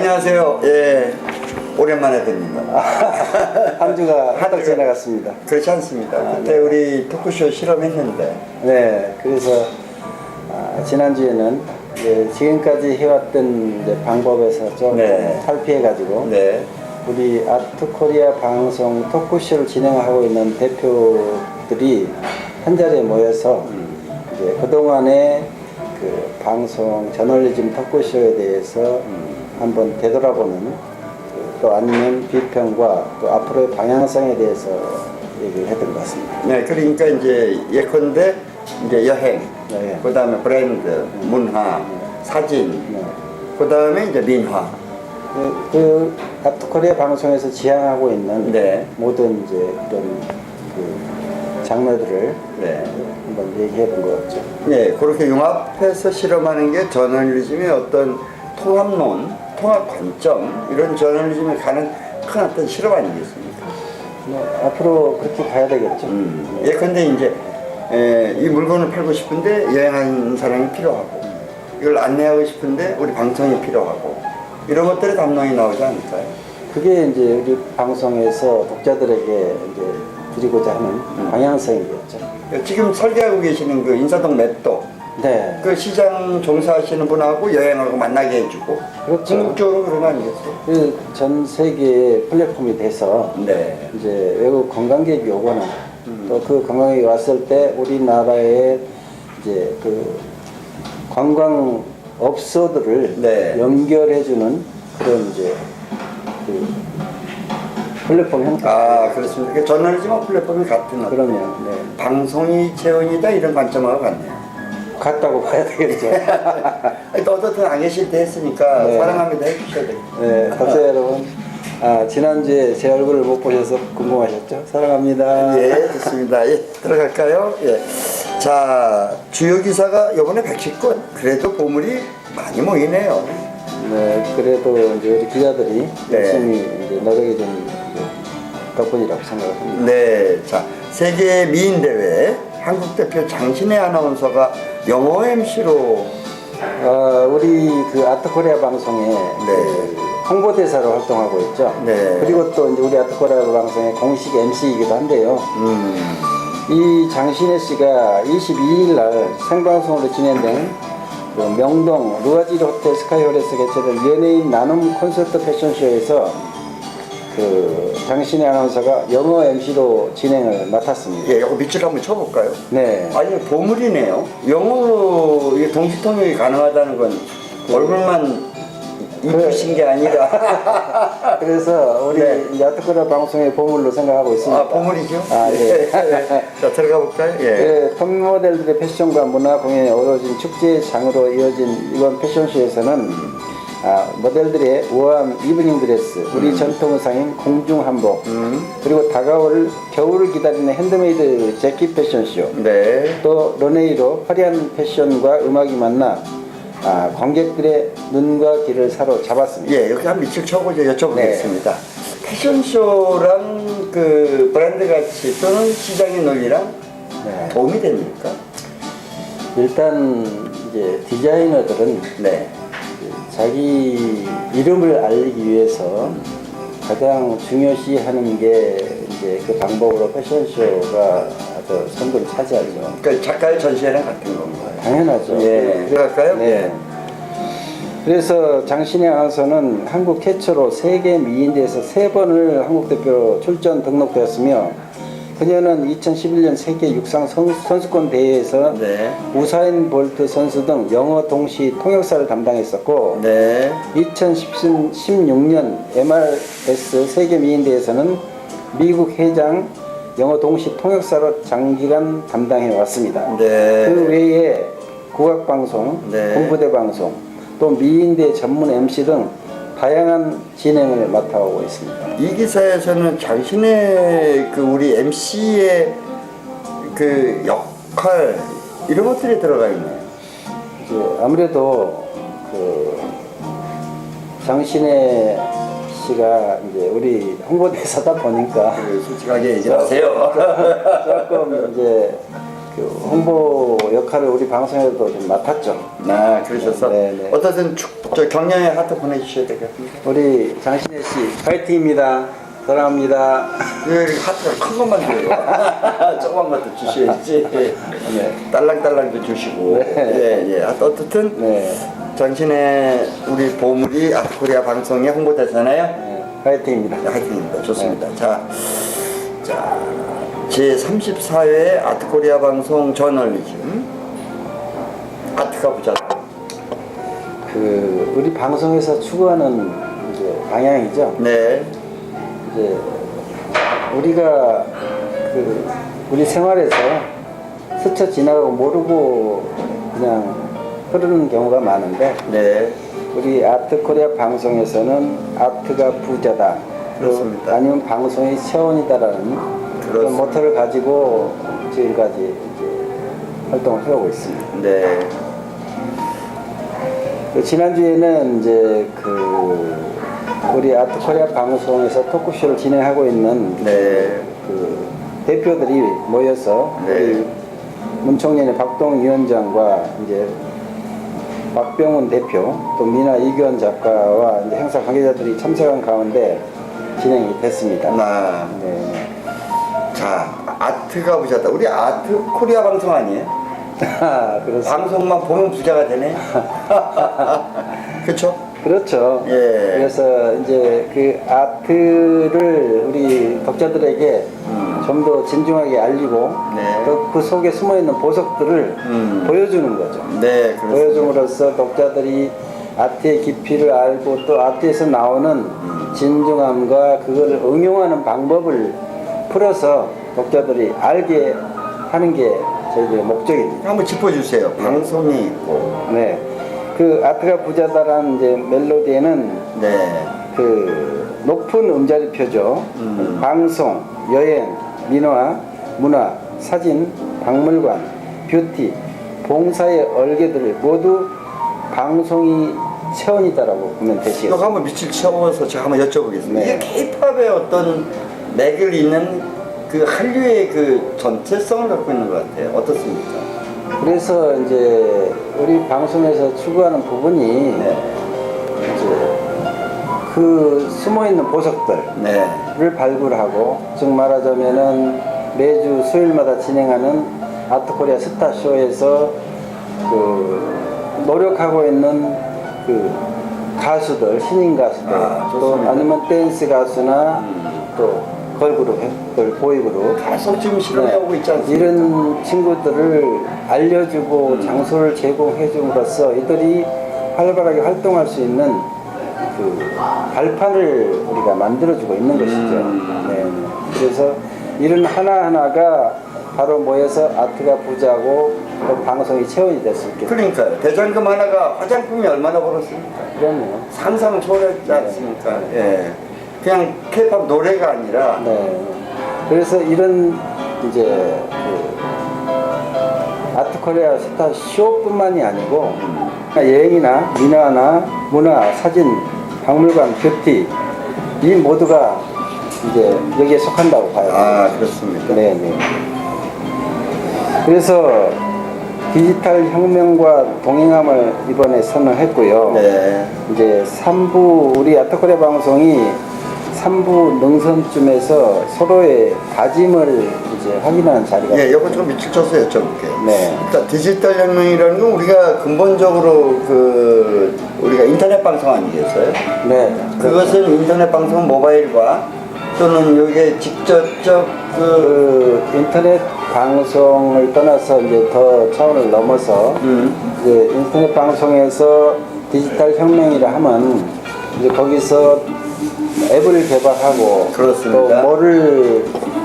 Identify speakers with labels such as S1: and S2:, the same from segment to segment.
S1: 안녕하세요. 예. 오랜만에 뵙니다.
S2: 한 주가
S1: 주가-
S2: 지나갔습니다.
S1: 그렇지 않습니다.
S2: 아,
S1: 그때 우리 토크쇼 실험했는데.
S2: 네, 그래서 아, 지난주에는 지금까지 해왔던 방법에서 좀
S1: 네.
S2: 탈피해가지고
S1: 네.
S2: 우리 아트코리아 방송 토크쇼를 진행하고 있는 대표들이 한 자리에 모여서 이제 그동안의 그 방송 저널리즘 토크쇼에 대해서 한번 되돌아보는 그, 또 아니면 비평과 또 앞으로의 방향성에 대해서 얘기를 했던 것 같습니다.
S1: 네, 그러니까 이제 예컨대 이제 여행,
S2: 네.
S1: 그 다음에 브랜드, 문화, 사진,
S2: 네.
S1: 그 다음에 이제 민화.
S2: 그, 그 아트코리아 방송에서 지향하고 있는
S1: 네.
S2: 모든 이제 그런 그 장르들을
S1: 네.
S2: 한번 얘기해 본 것 같죠.
S1: 네, 그렇게 융합해서 실험하는 게 저널리즘의 어떤 통합론, 통합 관점, 이런 저널리즘에 가는 큰 어떤 실험 아니겠습니까?
S2: 뭐 앞으로 그렇게 가야 되겠죠.
S1: 음. 예컨대 이제 에, 이 물건을 팔고 싶은데 여행하는 사람이 필요하고 이걸 안내하고 싶은데 우리 방송이 필요하고 이런 것들의 담론이 나오지 않을까요?
S2: 그게 이제 우리 방송에서 독자들에게 이제 드리고자 하는 방향성이겠죠.
S1: 지금 설계하고 계시는 그 인사동 맵도
S2: 네.
S1: 그 시장 종사하시는 분하고 여행하고 만나게 해주고
S2: 그렇죠.
S1: 궁극적으로 그런 거 아니겠어요?
S2: 그전 세계의 플랫폼이 돼서
S1: 네.
S2: 이제 외국 관광객이 오거나
S1: 음.
S2: 또그 관광객이 왔을 때 우리나라의 이제 그 관광 업소들을
S1: 네.
S2: 연결해주는 그런 이제 그 플랫폼 형태.
S1: 아 그렇습니다. 그 저널리즘 플랫폼이 같은 어떤
S2: 그러면 네.
S1: 방송이 재원이다 이런 관점하고 같네요.
S2: 같다고 봐야 되겠죠.
S1: 또 어떻든 안 계실 때 했으니까
S2: 네.
S1: 사랑합니다 해주셔야 되겠죠.
S2: 네, 박사 여러분. 아, 지난주에 제 얼굴을 못 보셔서 궁금하셨죠? 사랑합니다.
S1: 예, 좋습니다. 예, 들어갈까요? 예. 자, 주요 기사가 이번에 110건. 그래도 보물이 많이 모이네요.
S2: 네, 그래도 이제 우리 기자들이
S1: 네.
S2: 열심히 이제 노력해준 이제 덕분이라고 생각합니다.
S1: 네, 자, 세계 미인 대회 한국 대표 장신혜 아나운서가 영어 MC로
S2: 어, 우리 그 아트코리아 방송에
S1: 네.
S2: 그 홍보대사로 활동하고 있죠.
S1: 네.
S2: 그리고 또 이제 우리 아트코리아 방송의 공식 MC이기도 한데요.
S1: 음,
S2: 이 장신혜 씨가 22일 날 생방송으로 진행된 그 명동 루아지리 호텔 스카이홀에서 개최된 연예인 나눔 콘서트 패션쇼에서 그 장신혜 아나운서가 영어 MC로 진행을 맡았습니다.
S1: 예, 이거 밑줄 한번 쳐볼까요?
S2: 네.
S1: 아니, 보물이네요. 영어로 이게 동시 통역이 가능하다는 건 얼굴만 이쁘신 게 아니라.
S2: 그래서 우리
S1: 네.
S2: 이 아트코리아 방송의 보물로 생각하고 있습니다.
S1: 아, 보물이죠?
S2: 아, 네.
S1: 자, 들어가 볼까요? 예.
S2: 예, 톱 모델들의 패션과 문화 공연이 어우러진 축제의 장으로 이어진 이번 패션쇼에서는 아, 모델들의 우아한 이브닝 드레스, 우리 전통 의상인 공중 한복,
S1: 음,
S2: 그리고 다가올 겨울을 기다리는 핸드메이드 재킷 패션쇼,
S1: 네.
S2: 또 런웨이로 화려한 패션과 음악이 만나 아, 관객들의 눈과 귀를 사로잡았습니다.
S1: 예, 여기 한 쳐보고 이제 여쭤보겠습니다.
S2: 네.
S1: 패션쇼랑 그 브랜드 가치 또는 시장의 논리랑
S2: 네.
S1: 도움이 됩니까?
S2: 일단 이제 디자이너들은
S1: 네.
S2: 자기 이름을 알리기 위해서 가장 중요시 하는 게 이제 그 방법으로 패션쇼가 아주 선두를 차지하죠.
S1: 그러니까 작가의 전시회랑 같은 건가요?
S2: 당연하죠.
S1: 예. 들어갈까요?
S2: 네. 그래서 장신혜 아나운서는 한국 최초로 세계 미인대에서 세 번을 한국 대표로 출전 등록되었으며 그녀는 2011년 세계 육상 선- 선수권 대회에서
S1: 네.
S2: 우사인 볼트 선수 등 영어 동시 통역사를 담당했었고
S1: 네.
S2: 2016년 MRS 세계 미인대에서는 미국 회장 영어 동시 통역사로 장기간 담당해 왔습니다.
S1: 네.
S2: 그 외에 국악 방송,
S1: 네.
S2: 공부대 방송, 또 미인대 전문 MC 등 다양한 진행을 맡아오고 있습니다.
S1: 이 기사에서는 당신의 그 우리 MC의 그 역할 이런 것들이 들어가 있네요.
S2: 이제 아무래도 그 장신혜 씨가 이제 우리 홍보대사다 보니까
S1: 그 솔직하게 얘기하세요.
S2: 조금 이제 그그 홍보 역할을 우리 방송에도 좀 맡았죠.
S1: 아, 그러셔서
S2: 네, 네.
S1: 어떻든 축, 저 경량의 하트 보내주셔야 되겠습니다.
S2: 우리 장신혜 씨 파이팅입니다. 사랑합니다.
S1: 왜 이렇게 하트가 큰 것만 줘요? 조그만 것도 주셔야지.
S2: 네.
S1: 딸랑딸랑도 주시고.
S2: 네.
S1: 예, 예. 어떻든
S2: 네.
S1: 당신의 우리 보물이 아트코리아 방송에 홍보되잖아요.
S2: 네.
S1: 파이팅입니다. 좋습니다.
S2: 네.
S1: 자, 자, 제 34회 아트코리아 방송 저널리즘 아트가 부자.
S2: 그 우리 방송에서 추구하는 이제 방향이죠.
S1: 네,
S2: 이제 우리가 그 우리 생활에서 스쳐 지나가고 모르고 그냥 흐르는 경우가 많은데
S1: 네,
S2: 우리 아트 코리아 방송에서는 아트가 부자다. 또
S1: 그렇습니다.
S2: 아니면 방송이 체온이다라는 그런. 모토를 가지고 지금까지 이제 활동을 해오고 있습니다.
S1: 네,
S2: 그 지난주에는 이제 그 우리 아트 코리아 방송에서 토크쇼를 진행하고 있는
S1: 네,
S2: 그 대표들이 모여서
S1: 네.
S2: 우리 문총련의 박동 위원장과 이제 박병훈 대표 또 미나 이규원 작가와 행사 관계자들이 참석한 가운데 진행이 됐습니다.
S1: 나.
S2: 네.
S1: 자, 아트가 부자다. 우리 아트 코리아 방송 아니에요?
S2: 그렇습니다.
S1: 방송만 보면 부자가 되네. 그렇죠?
S2: 그렇죠.
S1: 예.
S2: 그래서 이제 그 아트를 우리 독자들에게
S1: 음.
S2: 좀더 진중하게 알리고
S1: 네.
S2: 또그 속에 숨어 있는 보석들을
S1: 음.
S2: 보여주는 거죠.
S1: 네, 그렇습니다.
S2: 보여줌으로써 독자들이 아트의 깊이를 알고 또 아트에서 나오는
S1: 음.
S2: 진중함과 그걸 응용하는 방법을 풀어서 독자들이 알게 하는 게 저희들의 목적입니다.
S1: 한번 짚어주세요. 방송이 있고,
S2: 네. 그 아트가 부자다라는 이제 멜로디에는
S1: 네,
S2: 그 높은 음자리표죠.
S1: 음.
S2: 방송, 여행, 민화, 문화, 사진, 박물관, 뷰티, 봉사의 얼개들을 모두 방송이 체온이다라고 보면 되시겠습니다.
S1: 한번 밑을 채워서 제가 한번 여쭤보겠습니다.
S2: 네.
S1: 이게 케이팝의 어떤 맥을 잇는 그 한류의 그 전체성을 갖고 있는 것 같아요. 어떻습니까?
S2: 그래서 이제 우리 방송에서 추구하는 부분이
S1: 네,
S2: 이제 그 숨어 있는 보석들
S1: 네,
S2: 를 발굴하고 즉 말하자면은 매주 수요일마다 진행하는 아트코리아 스타 쇼에서 그 노력하고 있는 그 가수들 신인 가수들
S1: 아,
S2: 또. 아니면 댄스 가수나
S1: 음.
S2: 또 걸그룹 보이그룹
S1: 계속 지금 실험해오고 있지 않습니까?
S2: 이런 친구들을 알려주고
S1: 음.
S2: 장소를 제공해 줌으로써 이들이 활발하게 활동할 수 있는 그 발판을 우리가 만들어주고 있는 것이죠.
S1: 음.
S2: 네, 네. 그래서 이런 하나하나가 바로 모여서 아트가 부자고 또 방송이 체온이 될수 있겠죠.
S1: 그러니까요. 대장금 하나가 화장품이 얼마나 벌었습니까?
S2: 그럼요.
S1: 상상을 초월했지
S2: 네.
S1: 않습니까? 예. 그냥 케이팝 노래가 아니라
S2: 네. 그래서 이런 이제 그 아트 코리아 스타 쇼뿐만이 아니고 여행이나 민화나 문화, 사진, 박물관, 뷰티 이 모두가 이제 여기에 속한다고 봐요.
S1: 아 그렇습니까?
S2: 네, 네. 그래서 디지털 혁명과 동행함을 이번에 선언했고요.
S1: 네.
S2: 이제 3부 우리 아트코리아 방송이 3부 능선쯤에서 서로의 다짐을 이제 확인하는 자리가
S1: 예, 이거 좀 밑을 쳐서 여쭤볼게요.
S2: 네.
S1: 일단 디지털 혁명이라는 건 우리가 근본적으로 그 우리가 인터넷 방송 아니겠어요?
S2: 네.
S1: 그것은 인터넷 방송 모바일과 또는 여기에 직접적 그
S2: 그 인터넷 방송을 떠나서 이제 더 차원을 넘어서
S1: 음,
S2: 이제 인터넷 방송에서 디지털 혁명이라 하면 이제 거기서 앱을 개발하고
S1: 그렇습니다.
S2: 또 뭐를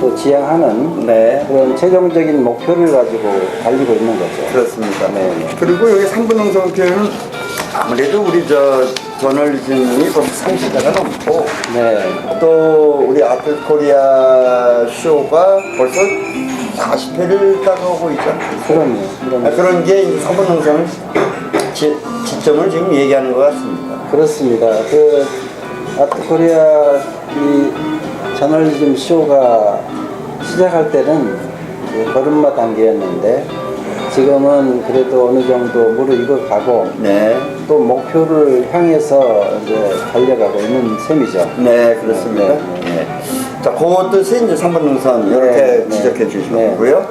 S2: 또 지향하는
S1: 네.
S2: 그런 최종적인 목표를 가지고 달리고 있는 거죠.
S1: 그렇습니다.
S2: 네, 네.
S1: 그리고 여기 3분 능성표는 아무래도 우리 저 저널리즘이 벌써 30대가 넘고
S2: 네.
S1: 또 우리 아트 코리아 쇼가 벌써 40회를 따라오고 있지 않습니까?
S2: 그럼요. 그럼요.
S1: 아, 그런 게 이제 3분 능성을 지, 지점을 지금 얘기하는 것 같습니다.
S2: 그렇습니다. 그 아트코리아 이 저널리즘 쇼가 시작할 때는 그 걸음마 단계였는데 지금은 그래도 어느 정도 무르익어 가고
S1: 네.
S2: 또 목표를 향해서 이제 달려가고 있는 셈이죠.
S1: 네, 그렇습니다.
S2: 네,
S1: 네. 자, 그 뜻이 이제 3번 능선 이렇게
S2: 네, 네.
S1: 지적해 주시는
S2: 네.
S1: 거고요.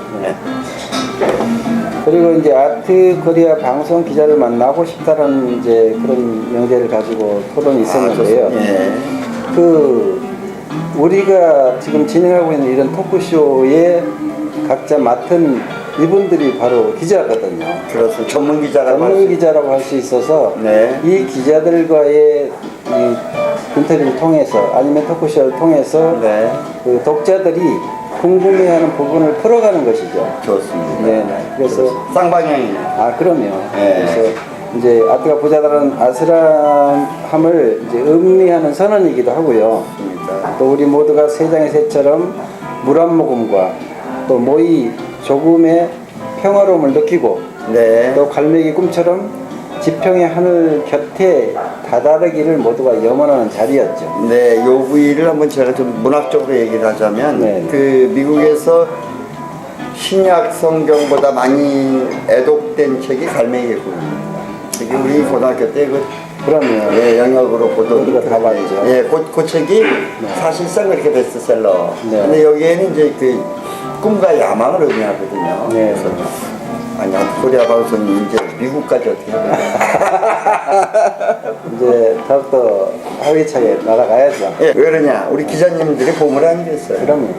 S1: 네.
S2: 그리고 이제 아트 코리아 방송 기자를 만나고 싶다라는 이제 그런 명제를 가지고 토론이 있었는데요.
S1: 아. 예.
S2: 그 우리가 지금 진행하고 있는 이런 토크쇼에 각자 맡은 이분들이 바로 기자거든요.
S1: 그렇습니다. 전문 기자라고 할
S2: 전문
S1: 수
S2: 기자라고 할 수 있어서
S1: 네.
S2: 이 기자들과의 이 인터뷰를 통해서 아니면 토크쇼를 통해서
S1: 네.
S2: 그 독자들이 궁금해하는 부분을 풀어가는 것이죠.
S1: 좋습니다.
S2: 네, 네. 그래서
S1: 쌍방향이네.
S2: 아 그럼요.
S1: 네.
S2: 그래서 이제 아트가 부자다라는 아슬함을 이제 음미하는 선언이기도 하고요.
S1: 좋습니다.
S2: 또 우리 모두가 세상의 새처럼 물 한 모금과 또 모이 조금의 평화로움을 느끼고
S1: 네.
S2: 또 갈매기 꿈처럼 지평의 하늘 곁에 다다르기를 모두가 염원하는 자리였죠.
S1: 네, 요 부위를 한번 제가 좀 문학적으로 얘기를 하자면
S2: 네.
S1: 그 미국에서 신약 성경보다 많이 애독된 책이 갈매기 구입니다. 이게 우리 고등학교 때그
S2: 그러면
S1: 예, 영역으로 보던
S2: 우리가 다 봤죠.
S1: 예, 그, 그 책이 사실상 그렇게 베스트셀러.
S2: 네.
S1: 근데 여기에는 이제 그 꿈과 야망을 의미하거든요.
S2: 네.
S1: 그래서 아니, 코리아 방송이 이제 미국까지 어떻게 하냐.
S2: 이제 더욱더 하위차게 날아가야죠.
S1: 예, 왜 그러냐. 우리 기자님들이 보물 아니겠어요.
S2: 네.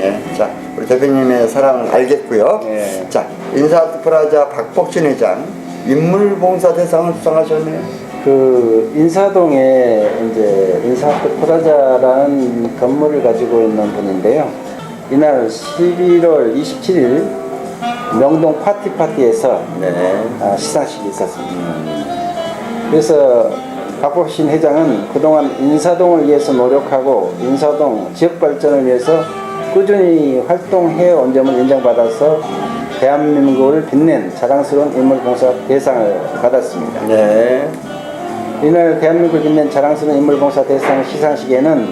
S1: 예, 자, 우리 대표님의 사랑을 알겠고요.
S2: 네.
S1: 자, 인사아트 프라자 박복진 회장 인물봉사 대상을 수상하셨네요.
S2: 그 인사동에 이제 인사학교 프라자라는 건물을 가지고 있는 분인데요. 이날 11월 27일 명동 파티 파티에서
S1: 네.
S2: 아, 시상식이 있었습니다. 그래서 박복신 회장은 그동안 인사동을 위해서 노력하고 인사동 지역 발전을 위해서 꾸준히 활동해 온 점을 인정받아서 대한민국을 빛낸 자랑스러운 인물 봉사 대상을 받았습니다.
S1: 네.
S2: 이날 대한민국을 빛낸 자랑스러운 인물 봉사 대상 시상식에는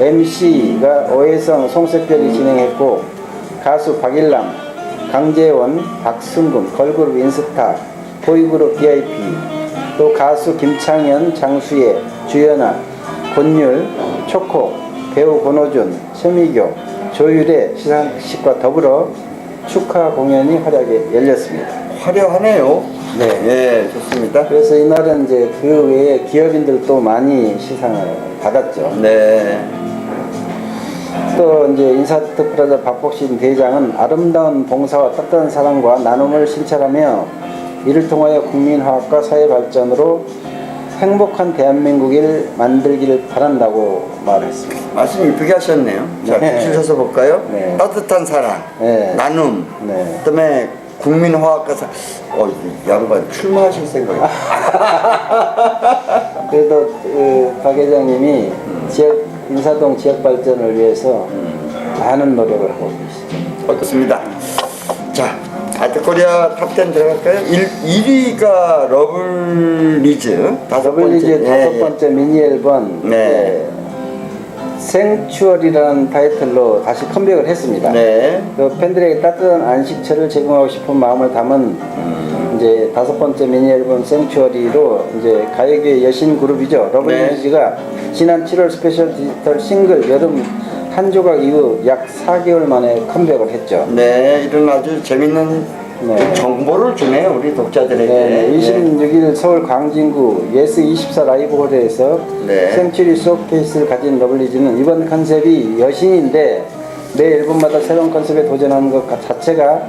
S2: MC가 오해성 송색별이 진행했고 가수 박일남, 강재원, 박승근, 걸그룹 인스타, 보이그룹 VIP, 또 가수 김창현, 장수예, 주연아, 권율, 초코, 배우 권호준, 최미교, 조율의 시상식과 더불어 축하 공연이 활약에 열렸습니다.
S1: 화려하네요.
S2: 네.
S1: 예, 좋습니다.
S2: 그래서 이날은 이제 그 외에 기업인들도 많이 시상을 받았죠.
S1: 네.
S2: 또 이제 인사트 프라자 박복신 대장은 아름다운 봉사와 따뜻한 사랑과 나눔을 신찰하며 이를 통하여 국민화합과 사회 발전으로 행복한 대한민국을 만들기를 바란다고 말했습니다.
S1: 말씀 이쁘게 하셨네요. 자,
S2: 네.
S1: 주셔서 볼까요?
S2: 네.
S1: 따뜻한 사랑,
S2: 네.
S1: 나눔,
S2: 네.
S1: 그다음에 국민화합과 사... 어, 이 양반 출마하실 생각이에요.
S2: 그래도 그, 박 회장님이 지역 인사동 지역 발전을 위해서 많은 노력을 하고 계시죠.
S1: 어떻습니다. 자, 아트코리아 탑10 들어갈까요? 1, 1위가 러블리즈 다섯
S2: 더블리즈
S1: 번째.
S2: 다섯
S1: 예,
S2: 번째 미니 앨범
S1: 네.
S2: 네. 생추얼이라는 타이틀로 다시 컴백을 했습니다.
S1: 네.
S2: 그 팬들에게 따뜻한 안식처를 제공하고 싶은 마음을 담은 이제 다섯 번째 미니 앨범 생추얼이로 이제 가요계 여신 그룹이죠. 러블리즈가 지난 7월 스페셜 디지털 싱글 여름 한 조각 이후 약 4개월 만에 컴백을 했죠.
S1: 네, 이런 아주 재밌는
S2: 네.
S1: 그 정보를 주네요, 우리 독자들에게.
S2: 네, 26일 서울 광진구 예스 24 라이브 홀에서
S1: 네.
S2: 생츄리 쇼케이스를 가진 러블리즈는 이번 컨셉이 여신인데 매 앨범마다 새로운 컨셉에 도전하는 것 자체가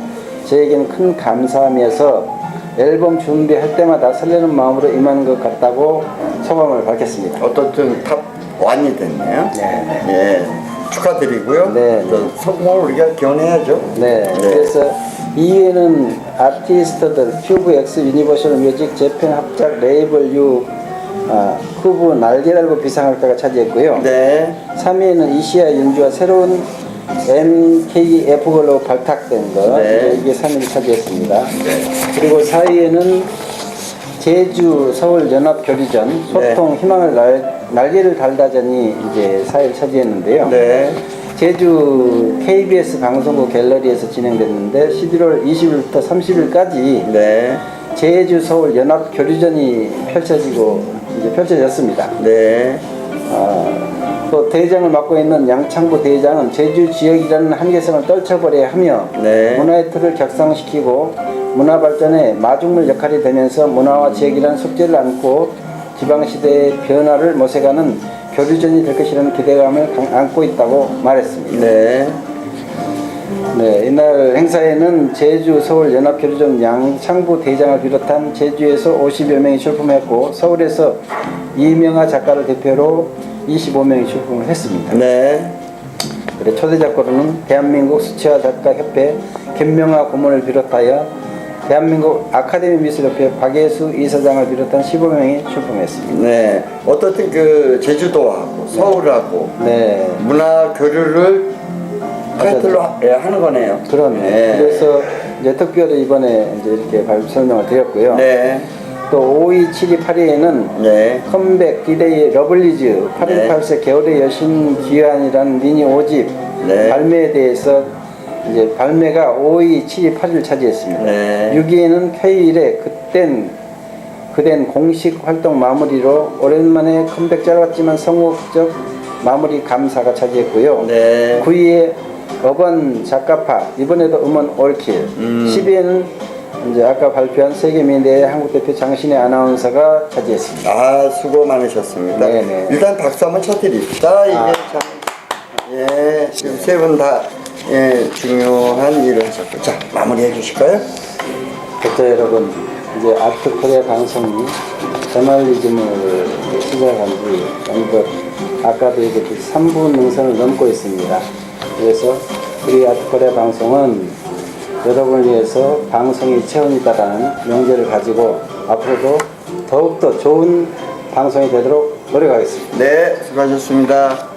S2: 저에게는 큰 감사함이어서 앨범 준비할 때마다 설레는 마음으로 임하는 것 같다고 소감을 밝혔습니다.
S1: 어떻든 탑 1이 됐네요.
S2: 네.
S1: 예, 축하드리고요.
S2: 네.
S1: 또 성공을 우리가 기원해야죠.
S2: 네, 그래서 이후에는 아티스트들 큐브 X 유니버셜 뮤직 재팬 합작 레이블 U 아, 후브 날개 달고 비상할까가 차지했고요.
S1: 네.
S2: 3위에는 이시아 윤주와 새로운 MKF걸로 발탁된 것
S1: 네.
S2: 이게 3위를 차지했습니다. 그리고 4위에는 제주 서울 연합 교류전 소통 희망을 날, 날개를 달다전이 이제 4위를 차지했는데요.
S1: 네.
S2: 제주 KBS 방송국 갤러리에서 진행됐는데 11월 20일부터 30일까지
S1: 네.
S2: 제주 서울 연합 교류전이 펼쳐지고 이제 펼쳐졌습니다.
S1: 네.
S2: 아, 또 대장을 맡고 있는 양창부 대장은 제주 지역이라는 한계성을 떨쳐버려야 하며
S1: 네.
S2: 문화의 틀을 격상시키고 문화 발전에 마중물 역할이 되면서 문화와 지역이라는 숙제를 안고 지방시대의 변화를 모색하는 교류전이 될 것이라는 기대감을 강- 안고 있다고 말했습니다.
S1: 네.
S2: 네, 이날 행사에는 제주 서울 연합교류전 양창부 대장을 비롯한 제주에서 50여 명이 출품했고 서울에서 이명아 작가를 대표로 25명이 출품을 했습니다.
S1: 네.
S2: 그래 초대 작가로는 대한민국 수채화 작가 협회 김명아 고문을 비롯하여 대한민국 아카데미 미술협회 박예수 이사장을 비롯한 15명이 출품했습니다.
S1: 네. 어떻든 그 제주도하고 서울하고
S2: 네,
S1: 문화 교류를 타이틀로 하- 예, 하는 거네요.
S2: 그렇네.
S1: 네.
S2: 그래서 이제 특별히 이번에 이제 이렇게 발- 설명을 드렸고요.
S1: 네.
S2: 또 5위, 7위, 8위에는
S1: 네.
S2: 컴백 디데이 러블리즈 818세 겨울의 여신 기환이라는 미니 5집
S1: 네.
S2: 발매에 대해서 이제 발매가 5위, 7위, 8위를 차지했습니다.
S1: 네.
S2: 6위에는 K1의 그땐 그댄 공식 활동 마무리로 오랜만에 컴백 짧았지만 성공적 마무리 감사가 차지했고요.
S1: 네.
S2: 9위에 어반 작가파 이번에도 음원 올킬
S1: 음.
S2: 10위에는 이제 아까 발표한 세계민대 한국 대표 장신의 아나운서가 차지했습니다.
S1: 아 수고 많으셨습니다.
S2: 네네.
S1: 일단 박수 한번 쳐드립시다. 이게
S2: 아.
S1: 참, 예, 지금 세 분다 예, 중요한 일을 하셨고, 자 마무리해 주실까요?
S2: 독자 여러분, 이제 아트 코리아 방송이 저널리즘을 시작한 지 어느덧 아까도 얘기했듯이 3분 능선을 넘고 있습니다. 그래서 우리 아트 코리아 방송은 여러분을 위해서 방송이 체험이다라는 명제를 가지고 앞으로도 더욱더 좋은 방송이 되도록 노력하겠습니다.
S1: 네, 수고하셨습니다.